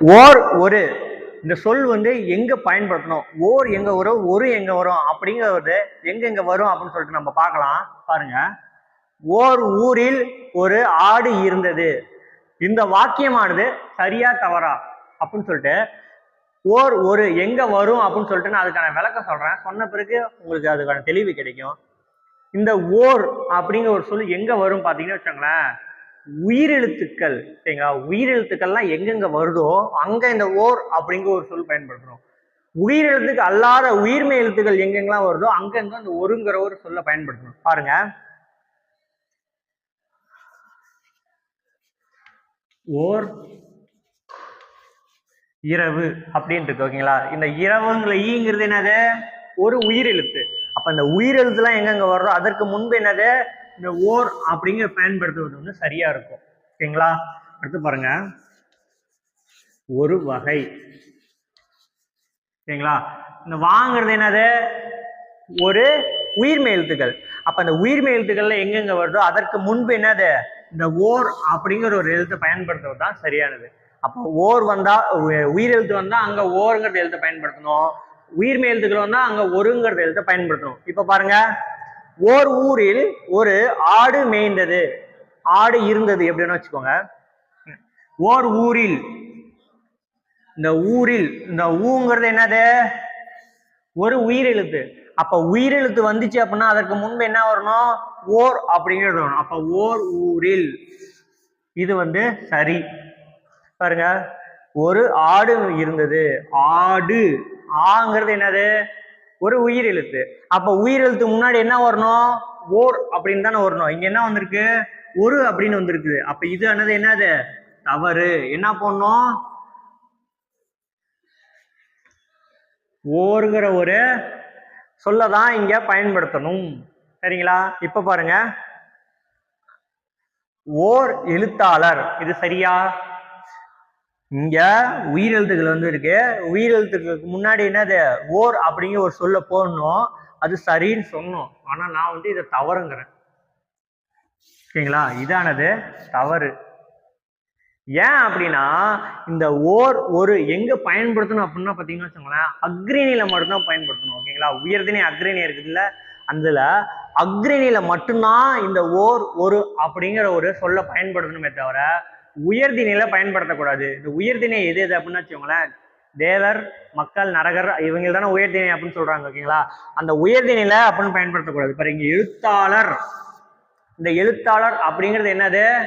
ஓர் ஒரு. இந்த சொல் வந்து எங்க பயன்படுத்தணும்? ஓர் எங்க வரும் ஒரு எங்க வரும் அப்படிங்கிறது எங்க எங்க வரும் அப்படின்னு சொல்லிட்டு நம்ம பார்க்கலாம். பாருங்க. ஓர் ஊரில் ஒரு ஆடு இருந்தது. இந்த வாக்கியமானது சரியா தவறா அப்படின்னு சொல்லிட்டு ஓர் ஒரு எங்க வரும் அப்படின்னு சொல்லிட்டு நான் அதுக்கான விளக்கம் சொல்றேன். சொன்ன பிறகு உங்களுக்கு அதுக்கான தெளிவு கிடைக்கும். இந்த ஓர் அப்படிங்கிற ஒரு சொல் எங்க வரும் பாத்தீங்கன்னு வச்சுக்கோங்களேன். உயிரெழுத்துக்கள் சரிங்களா? உயிரெழுத்துக்கள்லாம் எங்கெங்க வருதோ அங்க இந்த ஓர் அப்படிங்கிற ஒரு சொல் பயன்படுத்துறோம். உயிரெழுத்துக்கு அல்லாத உயிர்மை எழுத்துக்கள் எங்கெங்கெல்லாம் வருதோ அங்கங்க அந்த ஒருங்கிற ஒரு சொல்ல பயன்படுத்தணும் பாருங்க. ஓர் இரவு அப்படின்ட்டு இருக்கு ஓகேங்களா? இந்த இரவுங்கிற ஈங்கிறது என்னது? ஒரு உயிரெழுத்து. அப்ப இந்த உயிரெழுத்துலாம் எங்கெங்க வருதோ அதற்கு முன்பு என்னது? இந்த ஓர் அப்படிங்கிற பயன்படுத்துவது வந்து சரியா இருக்கும். ஓகேங்களா? அடுத்து பாருங்க. ஒரு வகை. சரிங்களா இந்த வாங்குறது என்னது? ஒரு உயிர்மை எழுத்துக்கள். அப்ப அந்த உயிர்மை எழுத்துக்கள்ல எங்கெங்க வருதோ அதற்கு முன்பு என்னது? இந்த ஓர் அப்படிங்கிற ஒரு எழுத்தை பயன்படுத்துவது தான் சரியானது. அப்போ ஓர் வந்தா உயிர் எழுத்து வந்தா அங்க ஓருங்கிறது எழுத்தை பயன்படுத்தணும். உயிர்மை எழுத்துக்கள் வந்தா அங்க ஒருங்கிறது எழுத்தை பயன்படுத்தணும். இப்ப பாருங்க. ஓர் ஊரில் ஒரு ஆடு மேய்ந்தது. ஆடு இருந்தது எப்படின்னு வச்சுக்கோங்க. ஓர் ஊரில் இந்த ஊரில் இந்த ஊங்கிறது என்னது? ஒரு உயிரெழுத்து. அப்ப உயிரெழுத்து வந்துச்சு அப்படின்னா அதற்கு முன்பு என்ன வரணும்? ஓர் அப்படிங்கிறது வரணும். அப்ப ஓர் ஊரில் இது வந்து சரி. பாருங்க. ஒரு ஆடு இருந்தது. ஆடு. ஆங்கிறது என்னது? ஒரு உயிர் எழுத்து அப்ப உயிரெழுத்து முன்னாடி என்ன வரணும்? ஓர் அப்படின்னு தானே வரணும். இங்க என்ன வந்திருக்கு? ஒரு அப்படின்னு வந்திருக்குது. அப்ப இது என்னது என்னது? தவறு. என்ன பண்ணணும் ஓருங்கிற ஒரு சொல்ல தான் இங்க பயன்படுத்தணும். சரிங்களா? இப்ப பாருங்க. ஓர் எழுத்தாளர். இது சரியா? இங்கே உயிரெழுத்துக்கள் வந்து இருக்கு. உயிரெழுத்துக்களுக்கு முன்னாடி என்னது? ஓர் அப்படிங்கிற ஒரு சொல்ல போடணும். அது சரின்னு சொன்னோம் ஆனால் நான் வந்து இதை தவறுங்கிறேன். ஓகேங்களா இதானது தவறு. ஏன் அப்படின்னா இந்த ஓர் ஒரு எங்க பயன்படுத்தணும் அப்படின்னா பார்த்தீங்கன்னு வச்சுக்கோங்களேன் அக்ரிணியில மட்டும்தான் பயன்படுத்தணும். ஓகேங்களா? உயர்தினை அக்ரிணி இருக்குதுல்ல அதுல அக்ரிணியில மட்டும்தான் இந்த ஓர் ஒரு அப்படிங்கிற ஒரு சொல்ல பயன்படுத்தணுமே தவிர உயர்திணையில பயன்படுத்தக்கூடாது. இந்த உயர்திணை எது எது அப்படின்னு வச்சுக்கோங்களேன் தேவர் மக்கள் நரகர் இவங்க தானே உயர்திணை அப்படின்னு சொல்றாங்க ஓகேங்களா? அந்த உயர்திணையில அப்படின்னு பயன்படுத்தக்கூடாது. பாருங்க எழுத்தாளர். இந்த எழுத்தாளர் அப்படிங்கிறது என்னது?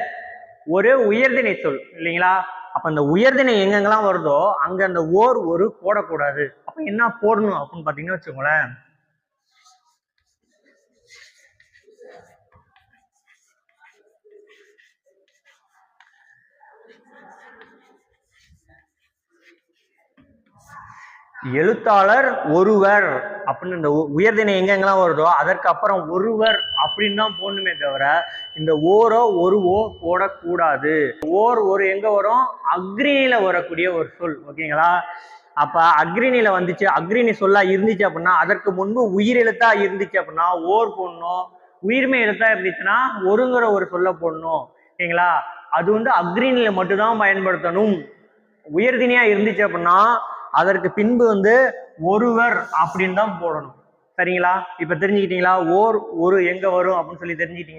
ஒரு உயர்திணை சொல் இல்லைங்களா? அப்ப அந்த உயர்திணை எங்கெங்கெல்லாம் வருதோ அங்க அந்த ஓர் ஒரு போடக்கூடாது. அப்ப என்ன போடணும் அப்படின்னு பாத்தீங்கன்னா வச்சுக்கோங்களேன் எழுத்தாளர் ஒருவர் அப்படின்னு இந்த உ- உயர்திணை எங்கெங்கெல்லாம் வருதோ அதற்கு அப்புறம் ஒருவர் அப்படின்னு தான் போடணுமே தவிர இந்த ஓரோ ஒரு ஓ போடக்கூடாது. ஓர் ஒரு எங்க வரும்? அக்ரிணியில வரக்கூடிய ஒரு சொல் ஓகேங்களா? அப்ப அக்ரிணியில் வந்துச்சு அக்ரிணி சொல்லா இருந்துச்சு அப்படின்னா அதற்கு முன்பு உயிர் எழுத்தா இருந்துச்சு அப்படின்னா ஓர் போடணும். உயிர்மை எழுத்தா இருந்துச்சுன்னா ஒருங்கிற ஒரு சொல்ல போடணும் ஓகேங்களா? அது வந்து அக்ரிணியில மட்டும்தான் பயன்படுத்தணும். உயர்தினியா இருந்துச்சு அப்படின்னா அதற்கு பின்பு வந்து ஒருவர் அப்படின்னு தான் போடணும். சரிங்களா? இப்ப தெரிஞ்சுக்கிட்டீங்களா? ஓர் ஒரு எங்க வரும் அப்படின்னு சொல்லி தெரிஞ்சுக்கிட்டீங்க.